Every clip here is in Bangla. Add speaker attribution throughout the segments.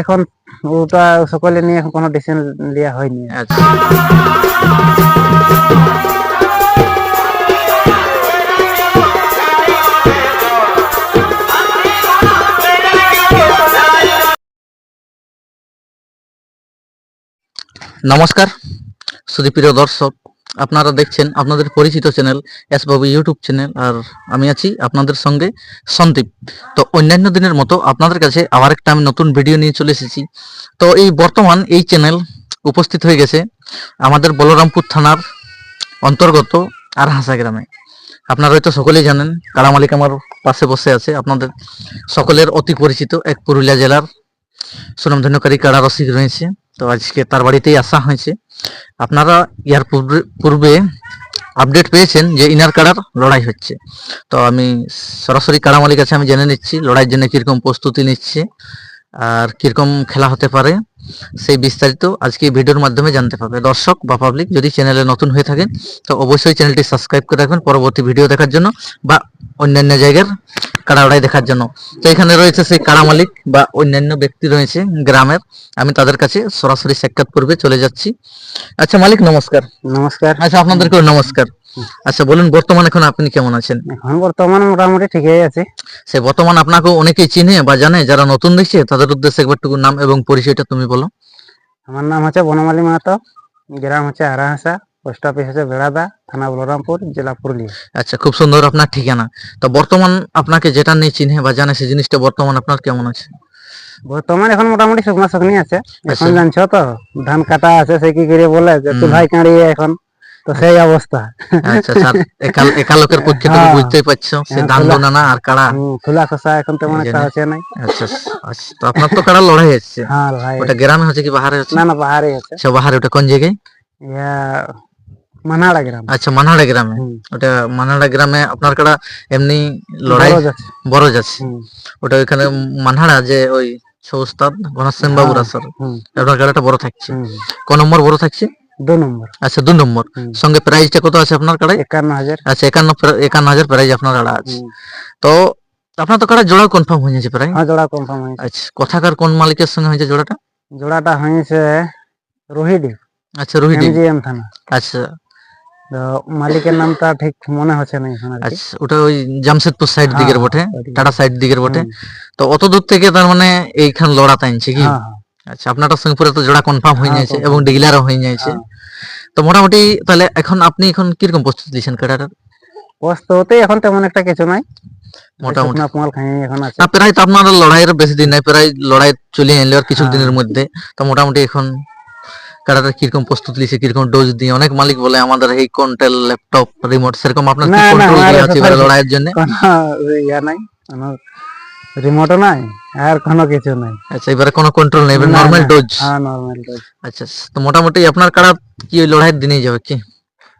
Speaker 1: এখন ওটা সকলে নিয়ে এখন কোনো ডিসিশন নেওয়া হয়নি।
Speaker 2: আচ্ছা। নমস্কার সুদীপ্রিয় দর্শক আপনারা দেখছেন আপনাদের পরিচিত channel S Babu YouTube channel, আর আমি আছি আপনাদের সঙ্গে সন্দীপ। তো অন্যান্য দিনের মতো আপনাদের কাছে আবার একটা আমি নতুন ভিডিও নিয়ে চলে এসেছি। তো এই বর্তমান এই চ্যানেল উপস্থিত হয়ে গেছে আমাদের বলরামপুর থানার অন্তর্গত আর হাসা গ্রামে। আপনারা হয়তো সকলেই জানেন, কারা মালিক আমার পাশে বসে আছে, আপনাদের সকলের অতি পরিচিত এক পুরুলিয়া জেলার সুনামধন্যকারী কারা রসিক রয়েছে। তো আজকে তার বাড়িতেই আসা হয়েছে। আপনারা ইয়ার পূর্বে আপডেট পেয়েছেন যে ইনার কাড়ার লড়াই হচ্ছে। তো আমি সরাসরি কাড়া মালিক কাছে আমি জেনে নিচ্ছি, লড়াইয়ের জন্য কীরকম প্রস্তুতি নিচ্ছে, আর কীরকম খেলা হতে পারে। সেই বিস্তারিত আজকে এই ভিডিওর মাধ্যমে জানতে পারবে। দর্শক বা পাবলিক যদি চ্যানেলে নতুন হয়ে থাকেন তো অবশ্যই চ্যানেলটি সাবস্ক্রাইব করে রাখবেন পরবর্তী ভিডিও দেখার জন্য বা অন্যান্য জায়গার কাড়াউড়াই দেখার জন্য। তো এখানে রয়েছে সেই কাড়া মালিক বা অন্যান্য ব্যক্তি রয়েছে গ্রামের। আমি তাদের কাছে সরাসরি সাক্ষাৎ করবে চলে যাচ্ছি। আচ্ছা মালিক নমস্কার।
Speaker 1: নমস্কার।
Speaker 2: আচ্ছা আপনাদেরকে নমস্কার। আচ্ছা বলুন বর্তমান এখন আপনি কেমন আছেন?
Speaker 1: এখন বর্তমান মোটামুটি ঠিকই আছে।
Speaker 2: সে বর্তমান আপনাকে অনেকেই চিনে বা জানে যারা নতুন দেখছে তাদের উদ্দেশ্যে একবারটুকু নাম এবং পরিচয়টা তুমি বলো।
Speaker 1: আমার নাম হচ্ছে বনমালী মাহাতো। গ্রাম হচ্ছে আরাহাসা পোস্ট অফিস হচ্ছে বেড়াদা থানা বলরামপুর জেলা পুরুলিয়া।
Speaker 2: আচ্ছা খুব সুন্দর আপনার ঠিকানা। তো বর্তমান আপনাকে যেটা নিয়ে চিনে বা জানে সেই জিনিসটা বর্তমান আপনার কেমন আছে?
Speaker 1: বর্তমান এখন মোটামুটি শুকনা শুকনি আছে। এখন
Speaker 2: আচ্ছা।
Speaker 1: জানছো তো ধান কাটা আছে সে কি করে বলে? যে তুই ভাই কাঁড়িয়ে এখন। তো সেই অবস্থা।
Speaker 2: আচ্ছা আচ্ছা আর একাল একালোকের পক্ষে তুমি
Speaker 1: হ্যাঁ।
Speaker 2: বুঝতেই পারছ সে
Speaker 1: হ্যাঁ,
Speaker 2: ধান
Speaker 1: খোলা।
Speaker 2: দোনানা আর কাড়া
Speaker 1: খোলা খোসা এখন তেমন একটা। হচ্ছে নাই।
Speaker 2: আচ্ছা আচ্ছা তো আপনার তো কাড়া লড়াই হচ্ছে?
Speaker 1: হ্যাঁ ভাই
Speaker 2: ওটা গ্রামে হচ্ছে কি বাহারে হচ্ছে?
Speaker 1: না না পাহাড়ি আছে
Speaker 2: আচ্ছা বাহারে ওটা কোন জায়গায়?
Speaker 1: ইয়া মানাড়া গ্রাম।
Speaker 2: আচ্ছা মানহাড়া গ্রামে। ওটা মানহাড়া গ্রামে আপনার কাড়া এমনি লড়াই?
Speaker 1: বড় যাচ্ছে।
Speaker 2: ওটা ওইখানে মানহাড়া যে ওই সৌস্তাদ ঘনশ্যাম বাবুর আসর
Speaker 1: হুম,
Speaker 2: আপনার কাড়াটা বড় থাকছে। কোন নম্বর বড় থাকছে?
Speaker 1: দু নম্বর।
Speaker 2: আচ্ছা দু নম্বর। সঙ্গে কত আছে আপনার কাড়ায়
Speaker 1: একান্ন হাজার।
Speaker 2: আচ্ছা একান্ন একান্ন হাজার আপনার কাড়া আছে। তো আপনার তো কাড়া জোড়াও কনফার্ম হয়ে প্রায়।
Speaker 1: হ্যাঁ জোড়া কনফার্ম হয়েছে
Speaker 2: আচ্ছা কোথাকার কোন মালিকের সঙ্গে হয়েছে জোড়াটা?
Speaker 1: জোড়াটা হয়েছে রোহিডি
Speaker 2: আচ্ছা রোহিডি।
Speaker 1: এমজিএম থানা।
Speaker 2: আচ্ছা।
Speaker 1: মালিকের নামটা ঠিক মনে হচ্ছে না
Speaker 2: আচ্ছা ওটা ওই জামশেদপুর সাইড
Speaker 1: হ্যাঁ,
Speaker 2: দিকের বটে। টাটা সাইড দিকের বটে। তো অত দূর থেকে তার মানে এইখান লড়াতে আনছে কি?
Speaker 1: হ্যাঁ,
Speaker 2: আচ্ছা আপনারটার সঙ্গে পুরো তো জোড়া কনফার্ম হয়ে
Speaker 1: হ্যাঁ,
Speaker 2: যাচ্ছে এবং ডিগলারও হয়ে যাচ্ছে
Speaker 1: হ্যাঁ।
Speaker 2: তো মোটামুটি তাহলে এখন আপনি এখন কীরকম প্রস্তুতি দিচ্ছেন কাটাটার
Speaker 1: প্রস্তুতি এখন তেমন একটা কিছু নাই
Speaker 2: মোটামুটি।
Speaker 1: কুমাল খাই এখন আছে
Speaker 2: না প্রায় তো আপনার লড়াইয়ের বেশি দিন নাই প্রায় লড়াই চলে এলো আর কিছু
Speaker 1: হ্যাঁ।
Speaker 2: দিনের মধ্যে তো মোটামুটি এখন কাটাটা কীরকম প্রস্তুতি লিছে কীরকম ডোজ দিয়ে অনেক মালিক বলে আমাদের এই কন্টেল ল্যাপটপ রিমোট সেরকম আপনার কি কন্ট্রোল আছে। লড়াইয়ের জন্য
Speaker 1: ইয়া নাই কোনো রিমোটও নাই আর কোনো কিছু নাই।
Speaker 2: আচ্ছা এবারে কোনো কন্ট্রোল নেই এবারে নর্মাল ডোজ
Speaker 1: হ্যাঁ নর্মাল ডোজ
Speaker 2: আচ্ছা তো মোটামুটি আপনার কাড়া কি ওই লড়াইয়ের দিনেই যাবে কি?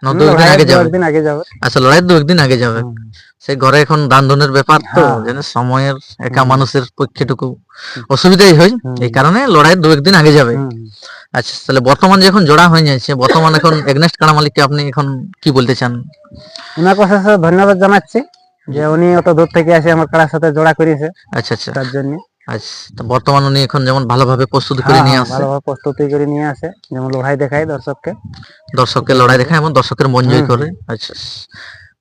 Speaker 2: না দু একদিন আগে যাবে?
Speaker 1: একদিন আগে যাবে।
Speaker 2: আচ্ছা লড়াইয়ের দু একদিন আগে যাবে।
Speaker 1: হুম।
Speaker 2: সেই ঘরে এখন দান ধনের ব্যাপার তো
Speaker 1: হ্যাঁ।
Speaker 2: যেন সময়ের একা মানুষের পক্ষেটুকু অসুবিধাই হয় এই কারণে লড়াইয়ের দু একদিন আগে যাবে। আচ্ছা তাহলে বর্তমান যখন জোড়া হয়ে যাচ্ছে বর্তমান এখন এগনেস্ট কাড়া মালিককে আপনি এখন কি বলতে চান?
Speaker 1: ওনার স্যার ধন্যবাদ জানাচ্ছি। যে উনি অত দূর থেকে আসে আমার কারার সাথে জোড়া করেছে
Speaker 2: আচ্ছা আচ্ছা।
Speaker 1: তার জন্য।
Speaker 2: আচ্ছা বর্তমান উনি এখন যেমন ভালোভাবে প্রস্তুতি করে
Speaker 1: হ্যাঁ,
Speaker 2: নিয়ে
Speaker 1: হ্যাঁ,
Speaker 2: আসছে।
Speaker 1: ভালোভাবে প্রস্তুতি করে নিয়ে আসে যেমন লড়াই দেখায় দর্শককে।
Speaker 2: দর্শককে লড়াই দেখায় এবং দর্শকের মন জয় করে। আচ্ছা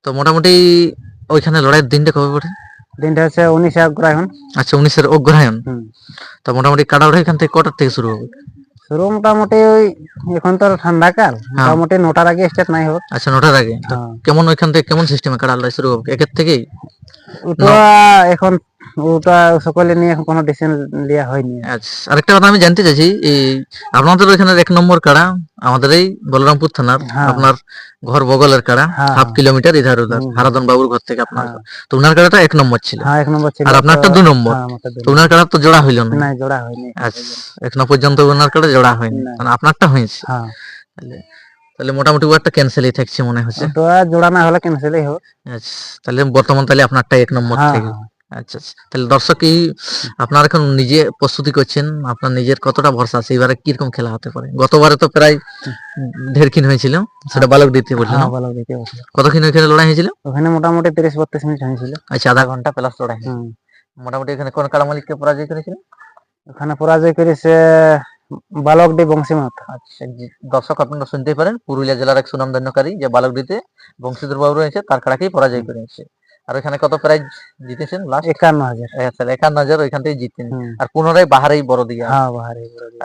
Speaker 2: তো মোটামুটি ওইখানে লড়াইয়ের দিনটা কবে পড়ে?
Speaker 1: দিনটা হচ্ছে উনিশে অগ্রহায়ণ।
Speaker 2: আচ্ছা উনিশের অগ্রহায়ণ। তো মোটামুটি কাটা ওঠা এখান থেকে কটার থেকে শুরু হবে?
Speaker 1: শুরু মোটামুটি ওই এখন তো ঠান্ডা কাল।
Speaker 2: হ্যাঁ।
Speaker 1: মোটামুটি নটার আগে স্টার্ট নাই হোক।
Speaker 2: আচ্ছা নটার আগে?
Speaker 1: হ্যাঁ।
Speaker 2: কেমন ওইখান থেকে কেমন সিস্টেমে কাটা লড়াই শুরু হবে? একের থেকেই?
Speaker 1: ওটা এখন ওটা সকলে নিয়ে এখন কোনো ডিসিশন নেওয়া হয়নি।
Speaker 2: আচ্ছা আরেকটা কথা আমি জানতে চাইছি এই আপনাদের ওইখানে এক নম্বর কাড়া আমাদের এই বলরামপুর থানার
Speaker 1: হ্যাঁ।
Speaker 2: আপনার ঘর বগলের কাড়া
Speaker 1: হ্যাঁ।
Speaker 2: Half kilometre ইধার উধার। হারাদন বাবুর ঘর থেকে আপনার
Speaker 1: হ্যাঁ।
Speaker 2: তো উনার কাড়াটা এক নম্বর ছিল।
Speaker 1: হ্যাঁ এক নম্বর ছিল।
Speaker 2: আর আপনারটা দু নম্বর। তো উনার কাড়া তো জোড়া হইল না।
Speaker 1: জোড়া হয়নি।
Speaker 2: আচ্ছা এখনও পর্যন্ত ওনার কাড়া জোড়া হয়নি। মানে আপনারটা হয়েছে।
Speaker 1: হ্যাঁ।
Speaker 2: তাহলে তাহলে মোটামুটি ও একটা ক্যান্সেলই থাকছে মনে হচ্ছে।
Speaker 1: জোড়া না হলে ক্যান্সেলই হোক।
Speaker 2: আচ্ছা তাহলে বর্তমান তাহলে আপনারটা এক নম্বর থেকে। আচ্ছা আচ্ছা। তাহলে দর্শক এই আপনার এখন নিজে প্রস্তুতি করছেন আপনার নিজের কতটা ভরসা আছে? এবারে কীরকম খেলা হতে পারে? গতবারে তো প্রায় ঢেরকিন হয়েছিল সেটা বালক দিতে বললেন
Speaker 1: হ্যাঁ ভালো দিতে
Speaker 2: কতক্ষণ ওইখানে লড়াই হয়েছিল?
Speaker 1: ওখানে মোটামুটি তিরিশ বত্রিশ মিনিট হয়েছিল।
Speaker 2: আচ্ছা আধা ঘণ্টা প্লাস লড়াই। মোটামুটি এখানে কোন কালা মালিককে পরাজয় করেছিল?
Speaker 1: ওখানে পরাজয় করেছে বালকডি বংশী মাহাতো
Speaker 2: আচ্ছা দর্শক আপনারা শুনতেই পারেন পুরুলিয়া জেলার এক সুনামধন্যকারী যে বালকডিতে বংশীধর বাবু রয়েছে তার কাড়াকেই পরাজয় করেছে। আর ওখানে কত প্রাইজ জিতেছেন লাস্ট
Speaker 1: একান্ন হাজার।
Speaker 2: একান্ন হাজার ওইখান থেকে জিতেন। আর পুনরায় বাহারেই বড় দিয়া
Speaker 1: হ্যাঁ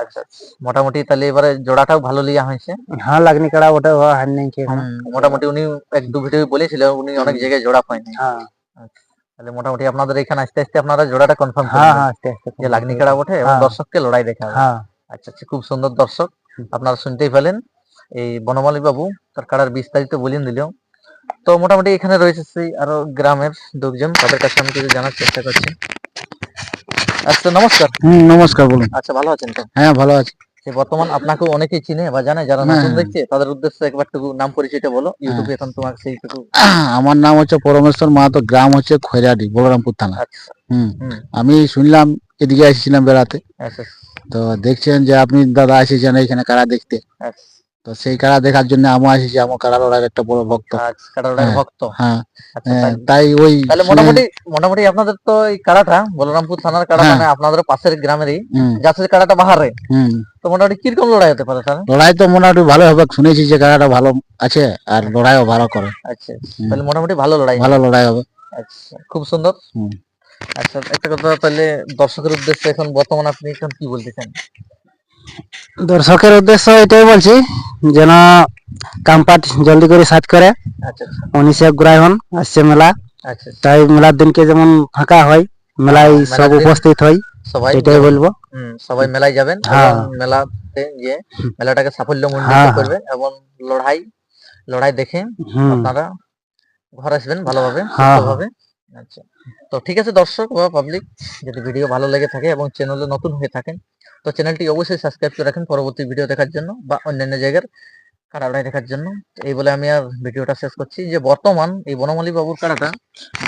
Speaker 2: আচ্ছা আচ্ছা। মোটামুটি তাহলে এবারে জোড়াটাও ভালো লিয়া হয়েছে?
Speaker 1: হ্যাঁ লাগনি কাড়া ওটা হার নেই
Speaker 2: মোটামুটি উনি এক দু ভিডিও বলেছিল উনি অনেক জায়গায় জোড়া পায়নি।
Speaker 1: হ্যাঁ।
Speaker 2: তাহলে মোটামুটি আপনাদের এখানে আস্তে আস্তে আপনারা জোড়াটা কনফার্ম
Speaker 1: হ্যাঁ হ্যাঁ আস্তে আস্তে
Speaker 2: যে লাগনি কাড়া ওঠে এবং
Speaker 1: হ্যাঁ।
Speaker 2: দর্শককে লড়াই দেখা
Speaker 1: হ্যাঁ।
Speaker 2: আচ্ছা আচ্ছা খুব সুন্দর দর্শক। আপনারা শুনতেই পেলেন। এই বনমালী বাবু তার কাড়ার বিস্তারিত বলিয়ে দিল তো মোটামুটি এখানে রয়েছে সেই আরও গ্রামের লোকজন তাদের কাছে আমি কিছু জানার চেষ্টা করছি। আচ্ছা নমস্কার।
Speaker 1: নমস্কার বলুন।
Speaker 2: আচ্ছা ভালো আছেন তো?
Speaker 1: হ্যাঁ ভালো আছি।
Speaker 2: বর্তমান আপনাকে অনেকেই চিনে বা জানে যারা
Speaker 1: হ্যাঁ,
Speaker 2: নতুন
Speaker 1: হ্যাঁ।
Speaker 2: দেখছে তাদের উদ্দেশ্যে একবার টুকু নাম পরিচয়টা বলো। ইউটিউবে এখন তোমার সেই টুকু
Speaker 3: আমার নাম হচ্ছে পরমেশ্বর মাহাতো গ্রাম হচ্ছে খৈরাডি বলরামপুর থানা।
Speaker 2: আচ্ছা।
Speaker 3: হুম।
Speaker 2: হুম।
Speaker 3: আমি শুনলাম এদিকে এসেছিলাম বেড়াতে।
Speaker 2: আচ্ছা।
Speaker 3: তো দেখছেন যে আপনি দাদা এসেছেন এখানে কারা দেখতে?
Speaker 2: আচ্ছা।
Speaker 3: তো সেই কারা দেখার জন্য আমি এসেছি আমার কারা লড়ার একটা বড় ভক্ত।
Speaker 2: আচ্ছা কাটার
Speaker 3: হ্যাঁ।
Speaker 2: ভক্ত?
Speaker 3: হ্যাঁ
Speaker 2: আচ্ছা
Speaker 3: হ্যাঁ,
Speaker 2: তাই-
Speaker 3: ওই
Speaker 2: তাহলে মোটামুটি মোটামুটি আপনাদের তো এই কাড়াটা বলরামপুর থানার কাড়া
Speaker 3: হ্যাঁ।
Speaker 2: মানে আপনাদের পাশের গ্রামেরই যাচ্ছে কাড়াটা বাহারে। তো মোটামুটি কীরকম লড়াই হতে পারে তাহলে?
Speaker 3: লড়াই তো মোটামুটি ভালো হবে শুনেছি যে কারাটা ভালো আছে আর লড়াইও ভালো করে।
Speaker 2: আচ্ছা তাহলে মোটামুটি ভালো লড়াই
Speaker 3: ভালো লড়াই হবে।
Speaker 2: আচ্ছা খুব সুন্দর। আচ্ছা একটা কথা তাহলে দর্শকের উদ্দেশ্যে এখন বর্তমানে আপনি এখন কি বলতে চান
Speaker 1: দর্শকের উদ্দেশ্য এটাই বলছি যেন কামপাট জলদি করে সাজ করে।
Speaker 2: আচ্ছা। আচ্ছা
Speaker 1: উনিশে আসছে মেলা।
Speaker 2: আচ্ছা।
Speaker 1: তাই মেলার দিনকে যেমন ফাঁকা হয় মেলায়
Speaker 2: হ্যাঁ,
Speaker 1: সব উপস্থিত হয়
Speaker 2: সবাই
Speaker 1: এটাই বলব।
Speaker 2: হুম, সবাই মেলায় যাবেন
Speaker 1: হ্যাঁ।
Speaker 2: মেলাতে গিয়ে মেলাটাকে সাফল্য মণ্ডিত
Speaker 1: হ্যাঁ।
Speaker 2: করবেন এবং লড়াই লড়াই দেখে আপনারা ঘর আসবেন ভালোভাবে সুস্থভাবে। আচ্ছা। তো ঠিক আছে দর্শক বা পাবলিক যদি ভিডিও ভালো লেগে থাকে এবং চ্যানেলে নতুন হয়ে থাকেন, তো চ্যানেলটি অবশ্যই সাবস্ক্রাইব করে রাখেন পরবর্তী ভিডিও দেখার জন্য বা অন্যান্য জায়গার কাড়াড়াই দেখার জন্য। এই বলে আমি আর ভিডিওটা শেষ করছি। যে বর্তমান এই বনমালী বাবুর কাড়াটা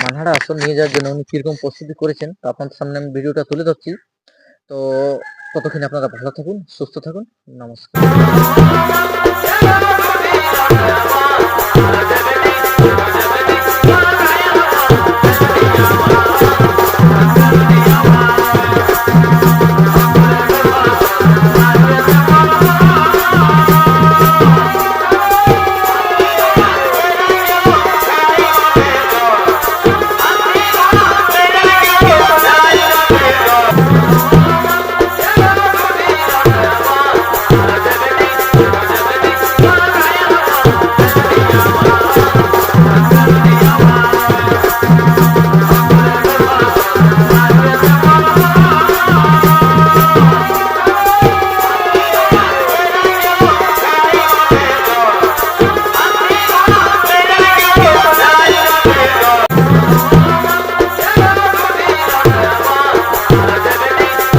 Speaker 2: মানহারা আসল নিয়ে যাওয়ার জন্য উনি কীরকম প্রস্তুতি করেছেন, তো আপনাদের সামনে আমি ভিডিওটা তুলে ধরছি। তো ততক্ষণ আপনারা ভালো থাকুন, সুস্থ থাকুন, নমস্কার।